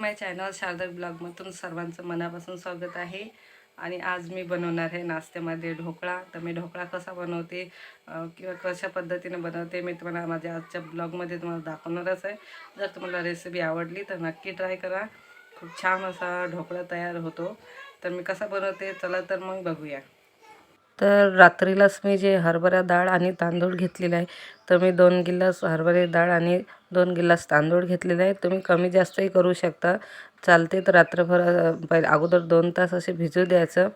माय channel Sharda ब्लॉगमधून सर्वांचं मनापासून स्वागत आहे. आणि आज मी बनवणार आहे नाश्त्यामध्ये ढोकळा. तर मी ढोकळा कसा बनवते किंवा कशा पद्धतीने बनवते मी तुम्हाला माझ्या आजच्या ब्लॉगमध्ये तुम्हाला दाखवणारच आहे. जर तुम्हाला रेसिपी आवडली तर नक्की ट्राय करा. खूप छान असा ढोकळा तयार होतो. तर मी कसा बनवते चला तर मग बघूया. तर रात्रीलाच मी जे हरभरा डाळ आणि तांदूळ घेतलेला आहे तर मी दोन गिलास हरभरे डाळ आणि दोन गिलास तांदूळ घेतलेले आहे तुम्ही कमी जास्तही करू शकता. चालते तर रात्रभर पहिले अगोदर दोन तास असे भिजू द्यायचं.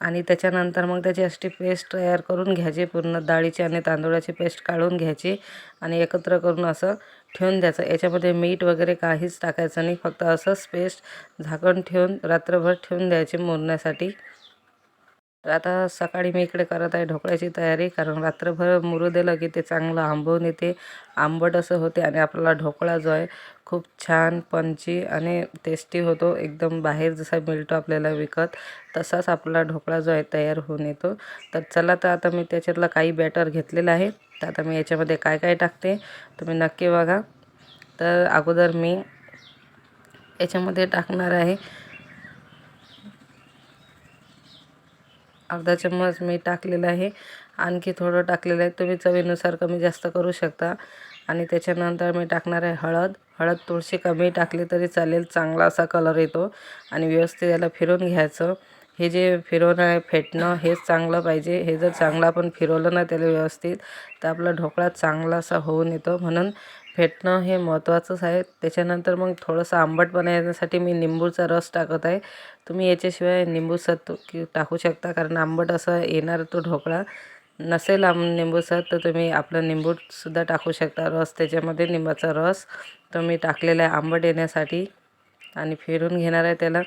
आणि त्याच्यानंतर मग त्याची अशी पेस्ट तयार करून घ्यायची. पूर्ण डाळीची आणि तांदूळाची पेस्ट काढून घ्यायची. आणि एकत्र करून असं ठेवून द्यायचं. याच्यामध्ये मीठ वगैरे काहीच टाकायचं नाही. फक्त असंच पेस्ट झाकण ठेवून रात्रभर ठेवून द्यायची मुरण्यासाठी तर आता सकाळी मी इकडे करत आहे ढोकळ्याची तयारी कारण रात्रभर मुरू दिलं की ते चांगलं आंबवून येते. आंबट असं होते आणि आपला ढोकळा जो आहे खूप छान पंची आणि टेस्टी होतो. एकदम बाहेर जसा मिळतो आपल्याला विकत तसाच आपला ढोकळा जो आहे तयार होऊन येतो. तर चला तर आता मी त्याच्यातला काही बॅटर घेतलेलं आहे. तर आता मी याच्यामध्ये काय काय टाकते तुम्ही नक्की बघा. तर अगोदर मी याच्यामध्ये टाकणार आहे अर्धा चम्मच मी टाकलेलं आहे. आणखी थोडं टाकलेलं आहे. तुम्ही चवीनुसार कमी जास्त करू शकता. आणि त्याच्यानंतर मी टाकणार आहे हळद. हळद थोडीशी कमी टाकली तरी चालेल. चांगला असा कलर येतो. आणि व्यवस्थित याला फिरून घ्यायचं. हे जे फिरवणं आहे फेटणं हेच चांगलं पाहिजे. हे जर चांगलं आपण फिरवलं ना त्याला व्यवस्थित तर आपला ढोकळा चांगला असा होऊन येतो. म्हणून फेटणं हे महत्त्वाचंच आहे. त्याच्यानंतर मग थोडंसं आंबटपणा येण्यासाठी मी निंबूचा रस टाकत आहे. तुम्ही याच्याशिवाय निंबूसत की टाकू शकता कारण आंबट असं येणार तो ढोकळा. नसेल आम निंबू तर तुम्ही आपलं निंबूसुद्धा टाकू शकता. रस त्याच्यामध्ये निंबाचा रस तो मी टाकलेला आहे आंबट येण्यासाठी. आणि फिरून घेणार आहे त्याला.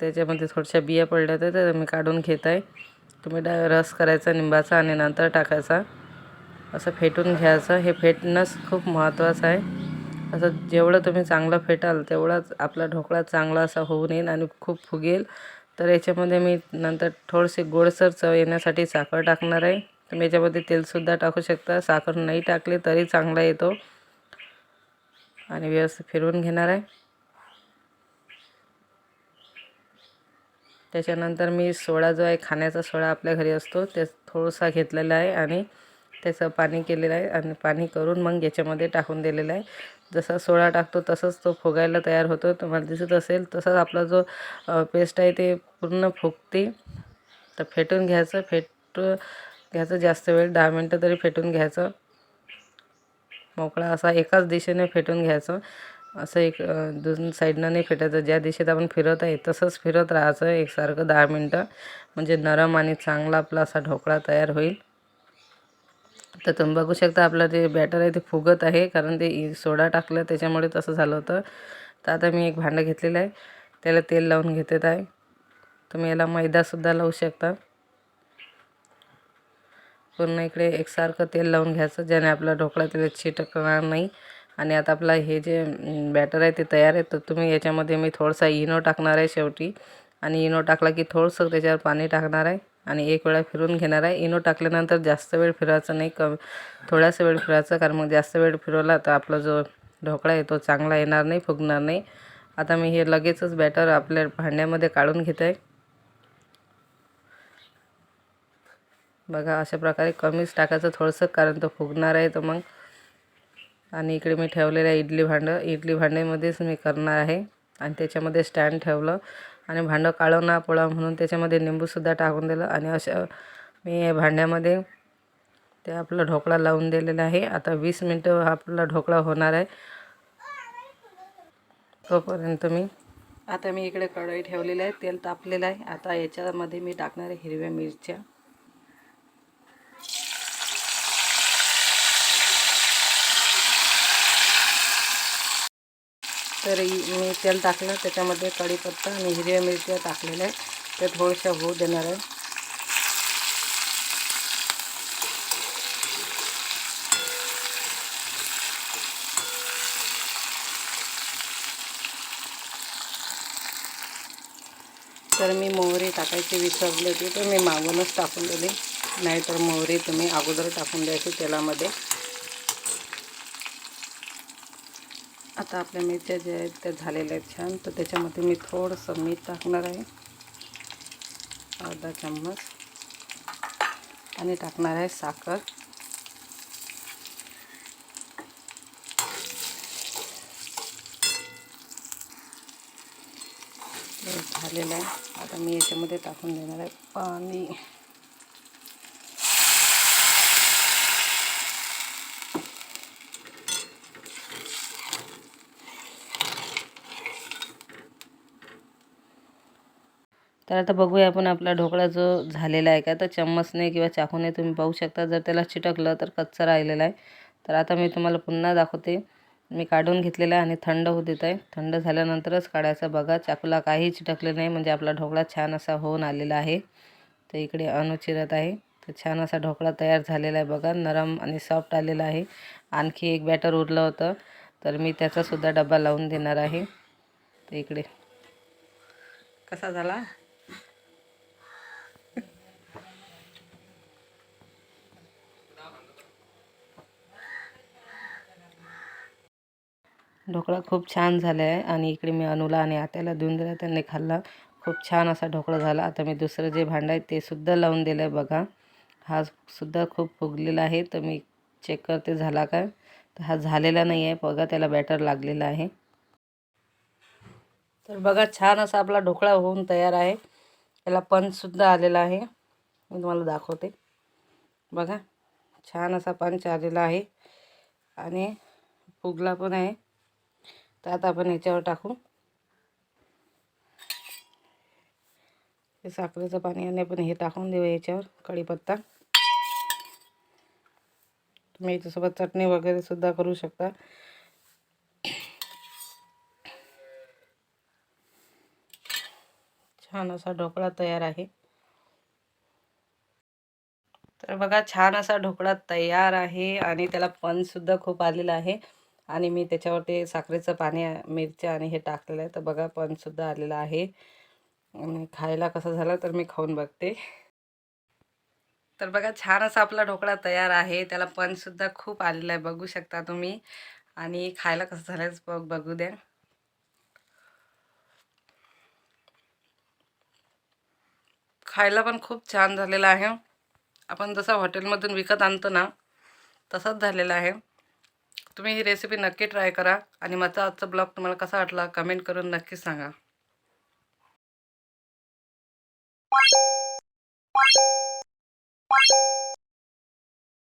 त्याच्यामध्ये थोड्याशा बिया पडल्या तर मी काढून घेत आहे. तुम्ही डा रस करायचा निंबाचा आणि नंतर टाकायचा. असं फेटून घ्यायचं. हे फेटणंच खूप महत्त्वाचं आहे. असं जेवढं तुम्ही चांगलं फेटाल तेवढाच आपला ढोकळा चांगला असा होऊन येईल आणि खूप फुगेल. तर याच्यामध्ये मी नंतर थोडीशी गोडसर चव येण्यासाठी साखर टाकणार आहे. तुम्ही याच्यामध्ये तेलसुद्धा टाकू शकता. साखर नाही टाकली तरी चांगला येतो. आणि व्यवस्थित फिरवून घेणार आहे. त्याच्यानंतर मी सोडा जो आहे खाण्याचा सोडा आपल्या घरी असतो ते थोडासा घेतलेला आहे आणि त्याचं पाणी केलेलं आहे आणि पाणी करून मग याच्यामध्ये टाकून दिलेलं आहे. जसा सोडा टाकतो तसंच तो फुगायला तयार होतो. तुम्हाला दिसत असेल तसंच आपला जो पेस्ट आहे ते पूर्ण फुगते. तर फेटून घ्यायचं फेट घ्यायचं जास्त वेळ दहा मिनटं तरी फेटून घ्यायचं. मोकळा असा एकाच दिशेने फेटून घ्यायचं. असं एक दोन साईडनं नाही फेटायचं. ज्या दिशेत आपण फिरत आहे तसंच फिरत राहायचं एकसारखं दहा मिनटं. म्हणजे नरम आणि चांगला आपला असा ढोकळा तयार होईल. तर तुम्ही बघू शकता आपलं जे बॅटर आहे ते फुगत आहे कारण ते इ- सोडा टाकलं त्याच्यामुळे तसं झालं होतं. तर आता मी एक भांडं घेतलेलं आहे. त्याला तेल लावून घेत आहे. तुम्ही याला मैदासुद्धा लावू शकता. पूर्ण इकडे एकसारखं तेल लावून घ्यायचं ज्याने आपला ढोकळा त्याला चिटकणार नाही. आणि आता आपला हे जे बॅटर आहे ते तयार आहे. तर तुम्ही याच्यामध्ये मी थोडासा इनो टाकणार आहे शेवटी. आणि इनो टाकला की थोडंसं त्याच्यावर पाणी टाकणार आहे. आणि एक वेळा फिरून घेणार आहे. इनो टाकल्यानंतर जास्त वेळ फिरवायचं नाही कमी थोडासा वेळ फिरवायचं कारण मग जास्त वेळ फिरवला तर आपला जो ढोकळा आहे तो चांगला येणार नाही फुगणार नाही. आता मी हे लगेचच बॅटर आपल्या भांड्यामध्ये काढून घेत. आहे बघा अशा प्रकारे कमीच टाकायचं थोडंसं कारण तो फुगणार आहे तर मग. आणि इकडे मी ठेवलेलं आहे इडली भांडं. इडली भांड्यामध्येच मी करणार आहे. आणि त्याच्यामध्ये स्टँड ठेवलं. आणि भांडं काळं ना पळा म्हणून त्याच्यामध्ये निंबूसुद्धा टाकून दिलं आणि अशा मी या भांड्यामध्ये ते आपला ढोकळा लावून दिलेला आहे. आता वीस मिनटं आपला ढोकळा होणार आहे. तोपर्यंत मी आता मी इकडे कढई ठेवलेली आहे. तेल तापलेलं आहे. आता याच्यामध्ये मी टाकणार आहे हिरव्या मिरच्या. तर मी तेल टाकलं त्याच्यामध्ये कढीपत्ता आणि हिरव्या मिरच्या टाकलेल्या आहे त्या थोड्याशा होऊ देणार आहे तर मी मोहरी टाकायची विसरली होती तर मी मागूनच टाकून दिली. नाहीतर मोहरी तुम्ही अगोदर टाकून द्यायची तेलामध्ये. आता आपल्या मिरच्या ज्या आहेत त्या झालेल्या आहेत छान. तर त्याच्यामध्ये मी थोडंसं मीठ टाकणार आहे. अर्धा चम्मच. आणि टाकणार आहे साखर. हे झालेलं आहे. आता मी याच्यामध्ये टाकून देणार आहे पाणी. तर आता बघूया आपण आपला ढोकळा जो झालेला आहे का? तर चम्मचने किंवा चाकूने तुम्ही पाहू शकता. जर त्याला चिटकलं तर कच्चा राहिलेला आहे. तर आता मी तुम्हाला पुन्हा दाखवते. मी काढून घेतलेला आहे आणि थंड होऊ देत आहे. थंड झाल्यानंतरच काढायचा बघा. चाकूला काही चिटकले नाही म्हणजे आपला ढोकळा छान असा होऊन आलेला आहे. तर इकडे अनुचिरत आहे. तर छान असा ढोकळा तयार झालेला आहे बघा. नरम आणि सॉफ्ट आलेला आहे. आणखी एक बॅटर उरलं होतं. तर मी त्याचासुद्धा डबा लावून देणार आहे. तर इकडे. कसा झाला? ढोकळा खूप छान झाला आहे आणि इकडे मी अनुला आणि आत्याला देऊन दिला. त्यांनी खाल्ला. खूप छान असा ढोकळा झाला. आता मी दुसरं जे भांडं आहे ते सुद्धा लावून दिलं आहे बघा. हा सुद्धा खूप फुगलेला आहे. तर मी चेक करते झाला का तर हा झालेला नाही आहे. बघा त्याला बॅटर लागलेला आहे. तर बघा छान असा आपला ढोकळा होऊन तयार आहे. त्याला पंचसुद्धा आलेला आहे. मी तुम्हाला दाखवते. बघा छान असा पंच आलेला आहे. आणि फुगला पण आहे. तर आता आपण याच्यावर टाकू. हे साखरेचं पाणी आणि आपण हे टाकून देऊ याच्यावर कढीपत्ता. तुम्ही याच्यासोबत चटणी वगैरे सुद्धा करू शकता. छान असा ढोकळा तयार आहे. तर बघा छान असा ढोकळा तयार आहे आणि त्याला पंचसुद्धा खूप आलेला आहे. आणि मी त्याच्यावरती साखरेचं पाणी मिरच्या आणि हे टाकलेलं आहे. तर बघा पणसुद्धा आलेलं आहे. आणि खायला कसं झालं तर मी खाऊन बघते. तर बघा छान असा आपला ढोकळा तयार आहे. त्याला पणसुद्धा खूप आलेला आहे. बघू शकता तुम्ही. आणि खायला कसं झालं बघ बघू द्या. खायला पण खूप छान झालेला आहे. आपण जसं हॉटेलमधून विकत आणतो ना तसंच झालेलं आहे. तुम्ही ही रेसिपी नक्की ट्राय करा आणि माझा आजचा ब्लॉग तुम्हाला कसा वाटला कमेंट करून नक्की सांगा.